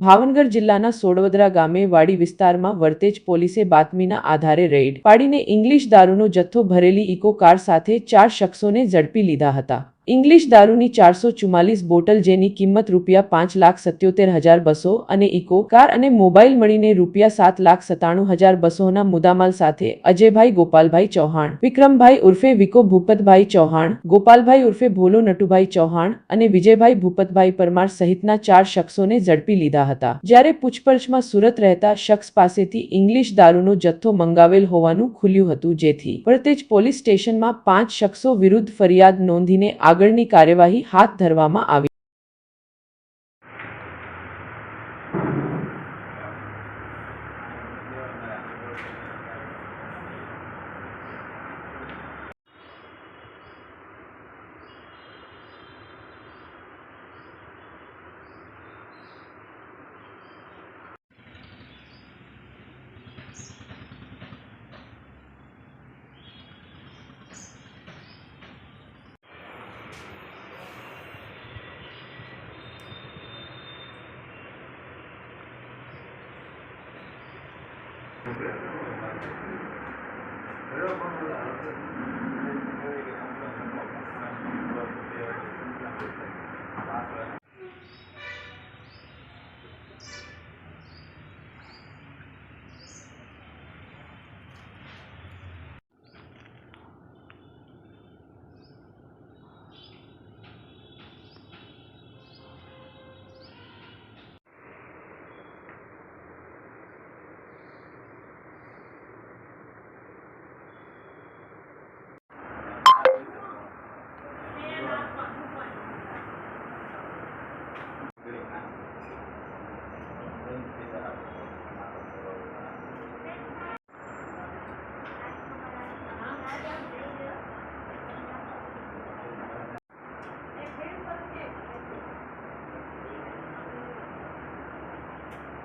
ભાવનગર જિલ્લાના સોડવદરા ગામે વાડી વિસ્તારમાં વર્તેજ પોલીસે બાતમીના આધારે રેડ પાડીને ઇંગ્લિશ દારૂનો જથ્થો ભરેલી ઇકો કાર સાથે ચાર શખ્સોને ઝડપી લીધા હતા. ઇંગ્લિશ દારૂની ચારસો ચુમ્માલીસ બોટલ જેની કિંમત રૂપિયા પાંચ લાખ સત્યોતેર હજાર બસો અને ઇકો કાર અને મોબાઈલ મળીને રૂપિયા સાત લાખ સત્તાણું હજાર બસોના મુદ્દામાલ સાથે અજયભાઈ ગોપાલભાઈ ચૌહાણ, વિક્રમભાઈ ઉર્ફે વિકો ભૂપતભાઈ ચૌહાણ, ગોપાલભાઈ ઉર્ફે ભોલો નટુભાઈ ચૌહાણ અને વિજયભાઈ ભૂપતભાઈ પરમાર સહિતના ચાર શખ્સોને ઝડપી લીધા હતા. જ્યારે પૂછપરછમાં સુરત રહેતા શખ્સ પાસેથી ઇંગ્લિશ દારૂનો જથ્થો મંગાવેલ હોવાનું ખુલ્યું હતું જેથી વર્તેજ પોલીસ સ્ટેશનમાં પાંચ શખ્સો વિરુદ્ધ ફરિયાદ નોંધીને આગળની કાર્યવાહી હાથ ધરવામાં આવી Thank you.